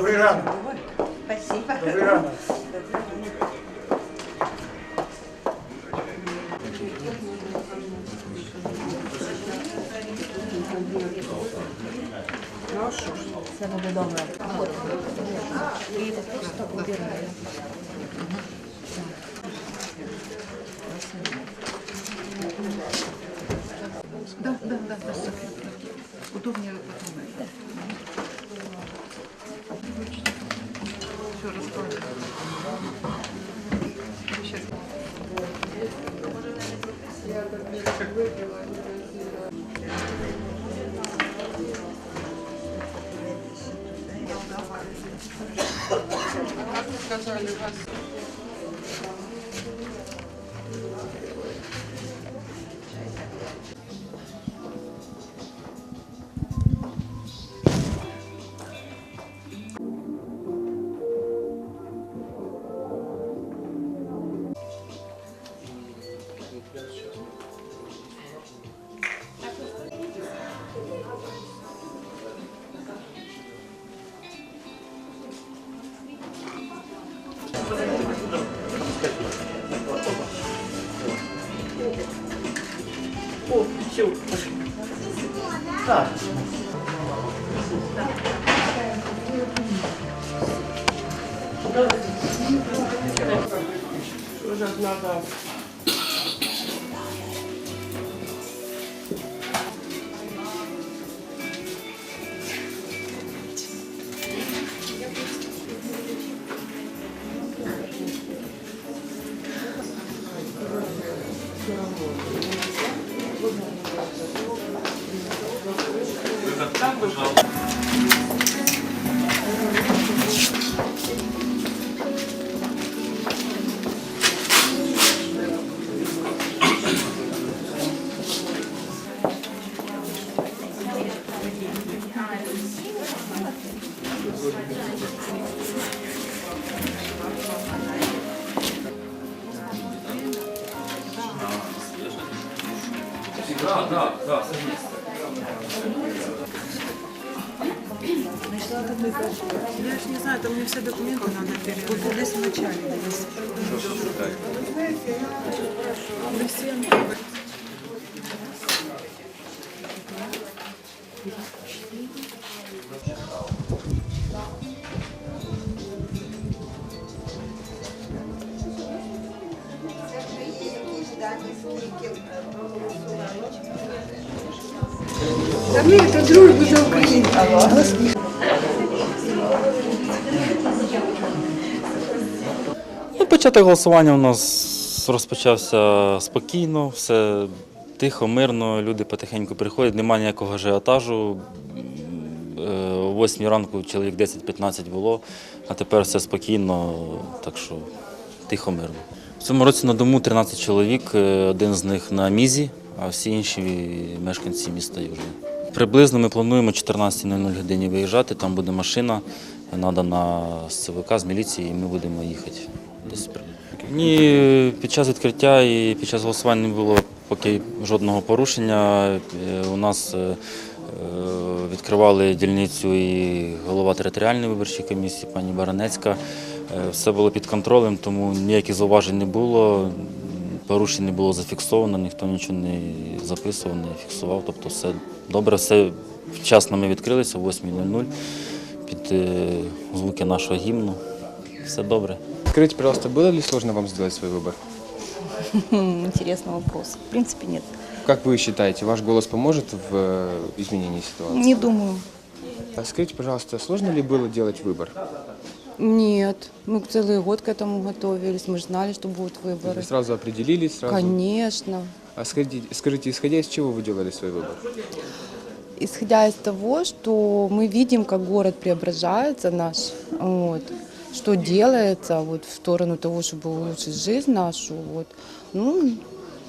Добрий ранок. Спасибо. Добрий ранок. Все буде добре. І просто убираю. Да, да, да, да, Софья. Удобнее потом. Все, О, Ocaklar da Уже надо. Я ж не знаю, там мне все документы надо переводить. Вот здесь в начале есть. Лысенко. Да мы это дружбу за Украину. Ну, початок голосування у нас розпочався спокійно, все тихо, мирно, люди потихеньку приходять, немає ніякого ажіотажу. Е, О 8 ранку чоловік 10-15 було, а тепер все спокійно, так що тихо, мирно. В цьому році на дому 13 чоловік, е, один з них на мізі, а всі інші мешканці міста Южне. Приблизно ми плануємо 14.00 годині виїжджати, там буде машина, надана з ЦВК, з міліції, і ми будемо їхати. Десь Ні, під час відкриття і під час голосування не було поки жодного порушення. Е, У нас е, е, відкривали дільницю і голова територіальної виборчої комісії, пані Баранецька. Все було під контролем, тому ніяких зауважень не було Порушень не було зафіксовано, ніхто нічого не записував, не фіксував. Тобто все добре, все вчасно ми відкрилися о 8.00 під е, звуки нашого гімну. Все добре. Скажите, пожалуйста, было ли сложно вам сделать свой выбор? Хм, Интересный вопрос. В принципе, нет. Как вы считаете, ваш голос поможет в э, изменении ситуации? Не думаю. А скажите, пожалуйста, сложно ли было делать выбор? Нет, мы целый год к этому готовились, мы ж знали, что будут Вы выборы. сразу определились? Сразу? Конечно. А скажите, скажите, исходя из чего вы делали свой выбор? Исходя из того, что мы видим, как город преображается наш, вот, что делается вот, в сторону того, чтобы улучшить жизнь нашу, вот, ну,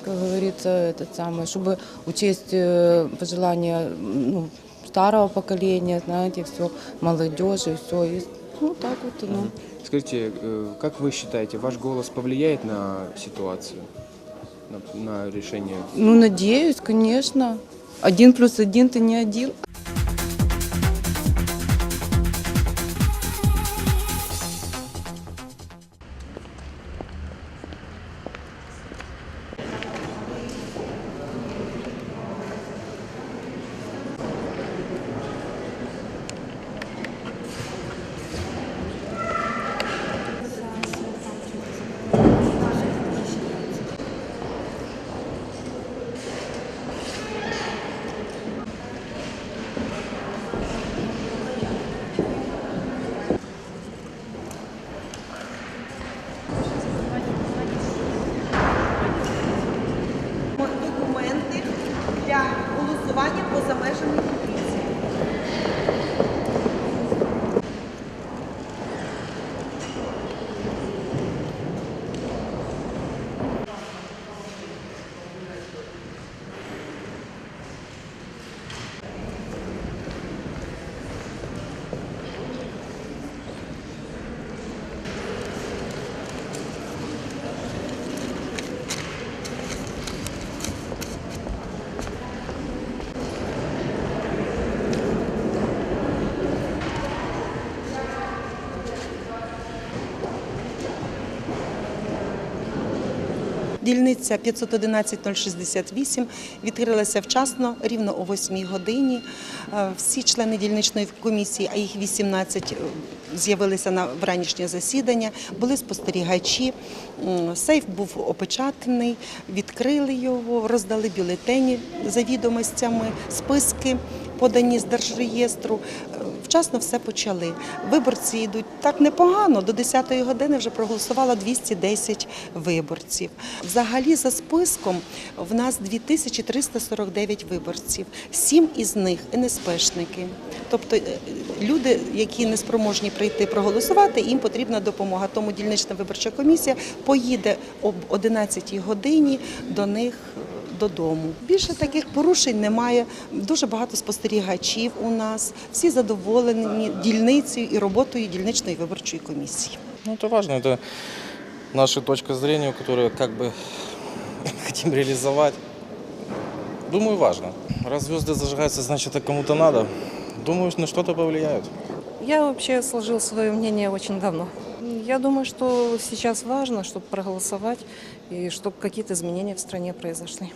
как говорится, это самое, чтобы учесть э, пожелания ну, старого поколения, знаете, все, молодежи, все, и, ну, так вот оно. Скажите, э, как вы считаете, ваш голос повлияет на ситуацию, на, на решение? Ну, надеюсь, конечно. Один плюс один ты не один. Дільниця 511-068 відкрилася вчасно, рівно о 8 годині. Е, Всі члени дільничної комісії, а їх 18, е, з'явилися на вранішнє засідання, були спостерігачі. Сейф був опечатаний, відкрили його, роздали бюлетені за відомостями, списки подані з держреєстру. Вчасно все почали. Виборці йдуть так непогано. До 10-ї години вже проголосувало 210 виборців. Взагалі, за списком в нас 2349 виборців. Сім із них НСПшники. Тобто е, люди, які не спроможні прийти проголосувати, їм потрібна допомога. Тому дільнична виборча комісія поїде об 11-й годині до них додому. Більше таких порушень немає. Дуже багато спостерігачів у нас. Всі задоволені дільницею і роботою дільничної виборчої комісії. Ну, это важно, это наша точка зрения, которую как бы хотим реализовать. Думаю, важно. Раз звезды зажигаются, значит, это кому-то надо. Думаю, на что-то повлияют. Я вообще сложил свое мнение очень давно. Я думаю, что сейчас важно, чтобы проголосовать и чтобы какие-то изменения в стране произошли.